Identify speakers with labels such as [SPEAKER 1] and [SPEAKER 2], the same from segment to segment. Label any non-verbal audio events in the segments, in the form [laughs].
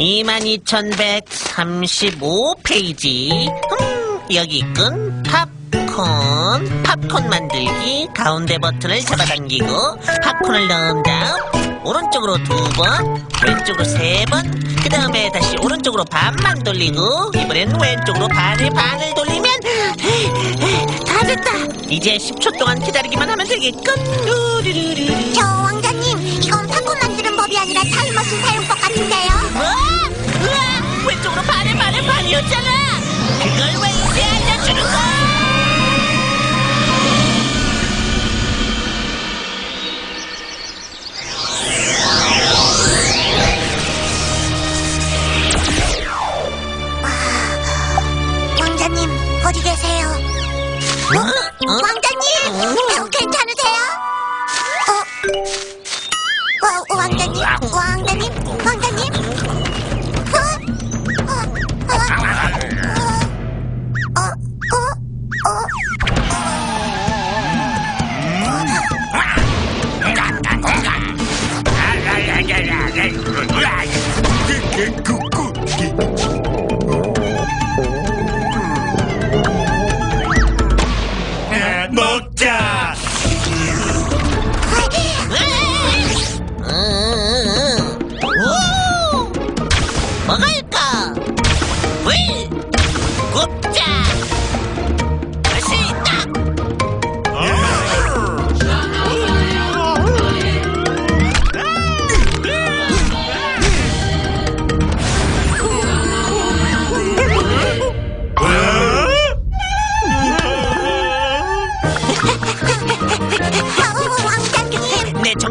[SPEAKER 1] 22,135페이지. 음, 여기 있군. 팝콘. 팝콘 만들기. 가운데 버튼을 잡아당기고, 팝콘을 넣은 다음, 오른쪽으로 두 번, 왼쪽으로 세 번, 그 다음에 다시 오른쪽으로 반만 돌리고, 이번엔 왼쪽으로 반의 반을 돌리면, 다 됐다. 이제 10초 동안 기다리기만 하면 되겠군.
[SPEAKER 2] 먹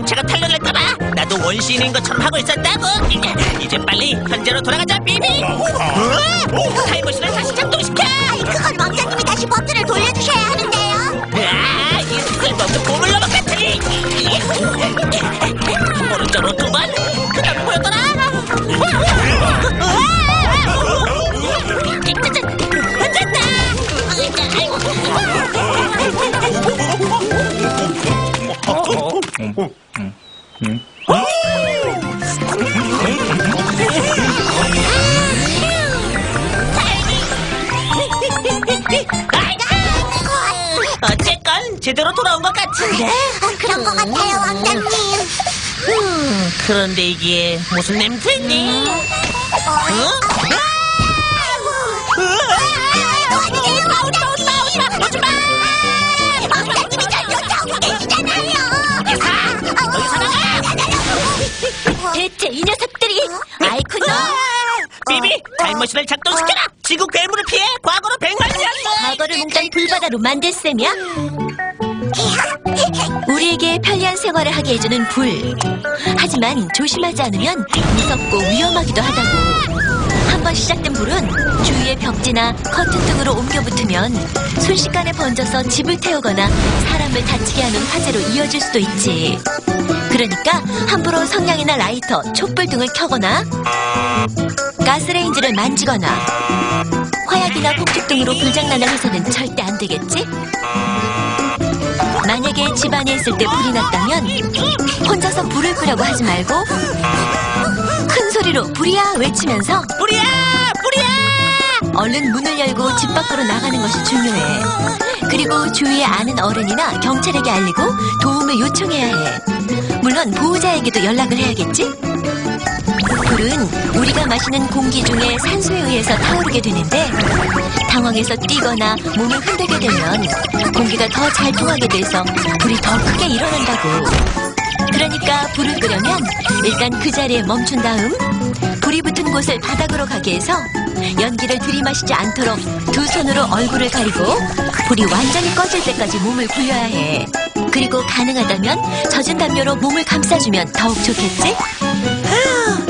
[SPEAKER 1] 정체가 탄로날까봐 나도 원시인인 것처럼 하고 있었다고. [laughs] 이제 빨리 현재로 돌아가자 비비. 우와! 타임머신을 다시 작동시켜.
[SPEAKER 3] 아이, 그건 왕자님이 다시 버튼을 돌려주셔야 하는데요.
[SPEAKER 1] 아, 이 쓸모없는 보물로봇 배터리 오른쪽으로 어쨌건 제대로 돌아온 것 같은데
[SPEAKER 3] 아, 그런 것 같아요, 왕자님.
[SPEAKER 1] 음, 그런데 이게 무슨 냄새니? 어?
[SPEAKER 3] 왕자님이 절 쫓아오고 계시잖아요.
[SPEAKER 4] 대체 이 녀석들이 아이쿠노
[SPEAKER 1] 비비, 타임머신을 작동시켜라! 지구 괴물을 피해 과거로
[SPEAKER 4] 몽땅 불바다로 만들 셈이야? 우리에게 편리한 생활을 하게 해주는 불. 하지만 조심하지 않으면 무섭고 위험하기도 하다고. 한번 시작된 불은 주위의 벽지나 커튼 등으로 옮겨 붙으면 순식간에 번져서 집을 태우거나 사람을 다치게 하는 화재로 이어질 수도 있지 그러니까 함부로 성냥이나 라이터, 촛불 등을 켜거나 가스레인지를 만지거나 화약이나 폭죽 등으로 불장난을 해서는 절대 안 되겠지? 만약에 집안에 있을 때 불이 났다면 혼자서 불을 끄려고 하지 말고 큰 소리로 불이야 외치면서
[SPEAKER 1] 뿌리야! 뿌리야!
[SPEAKER 4] 얼른 문을 열고 집 밖으로 나가는 것이 중요해. 그리고 주위에 아는 어른이나 경찰에게 알리고 도움을 요청해야 해. 물론 보호자에게도 연락을 해야겠지? 불은 우리가 마시는 공기 중에 산소에 의해서 타오르게 되는데 당황해서 뛰거나 몸을 흔들게 되면 공기가 더 잘 통하게 돼서 불이 더 크게 일어난다고. 그러니까 불을 끄려면 일단 그 자리에 멈춘 다음 불이 붙은 곳을 바닥으로 가게 해서 연기를 들이마시지 않도록 두 손으로 얼굴을 가리고 불이 완전히 꺼질 때까지 몸을 굴려야 해. 그리고 가능하다면 젖은 담요로 몸을 감싸주면 더욱 좋겠지?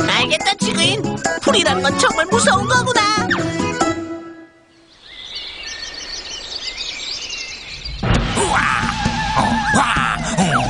[SPEAKER 1] 알겠다, 지구인. 불이란 건 정말 무서운 거구나.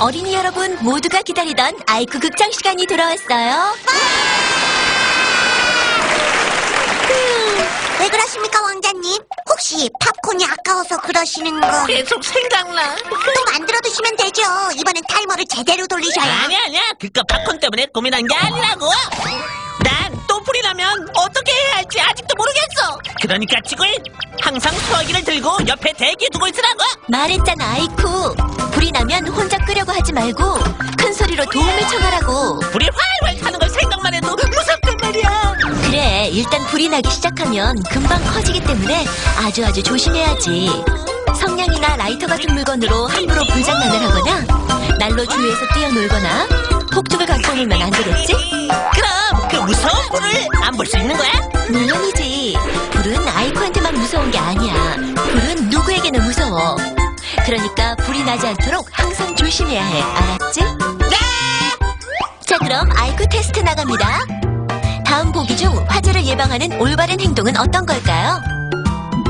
[SPEAKER 4] 여러분 모두가 기다리던 아이쿠 극장 시간이 돌아왔어요.
[SPEAKER 3] 왜 그러십니까, 왕자님? 혹시 팝콘이 아까워서 그러시는 거 또
[SPEAKER 1] 계속 생각나.
[SPEAKER 3] 만들어 두시면 되죠. 이번엔 타이머를 제대로 돌리셔야.
[SPEAKER 1] 아니야, 아니야. 그깟 팝콘 때문에 고민한 게 아니라고. 나면 어떻게 해야 할지 아직도 모르겠어. 그러니까 치골 항상 수화기를 들고 옆에 대기에 두고 있으라고.
[SPEAKER 4] 말했잖아 아이쿠. 불이 나면 혼자 끄려고 하지 말고 큰 소리로 도움을 청하라고.
[SPEAKER 1] 불이 활활 타는 걸 생각만 해도 무섭단 말이야.
[SPEAKER 4] 그래 일단 불이 나기 시작하면 금방 커지기 때문에 아주 아주 조심해야지. 성냥이나 라이터 같은 물건으로 함부로 불장난을 하거나 난로 주위에서 뛰어놀거나 폭죽을 갖고 놀면 안 되겠지?
[SPEAKER 1] 그럼 그 무서운 불을 안 볼 수 있는 거야?
[SPEAKER 4] 물론이지. 불은 아이쿠한테만 무서운 게 아니야. 불은 누구에게나 무서워. 그러니까 불이 나지 않도록 항상 조심해야 해. 알았지?
[SPEAKER 1] 네!
[SPEAKER 4] 자, 그럼 아이쿠 테스트 나갑니다. 다음 보기 중 화재를 예방하는 올바른 행동은 어떤 걸까요?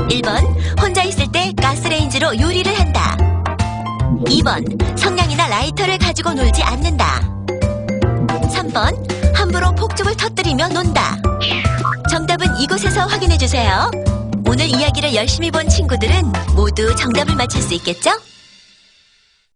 [SPEAKER 4] 1번, 혼자 있을 때 가스레인지로 요리를 한다. 2번, 성냥이나 라이터를 가지고 놀지 않는다. 3번, 함부로 폭죽을 터뜨리며 논다. 정답은 이곳에서 확인해 주세요. 오늘 이야기를 열심히 본 친구들은 모두 정답을 맞힐 수 있겠죠?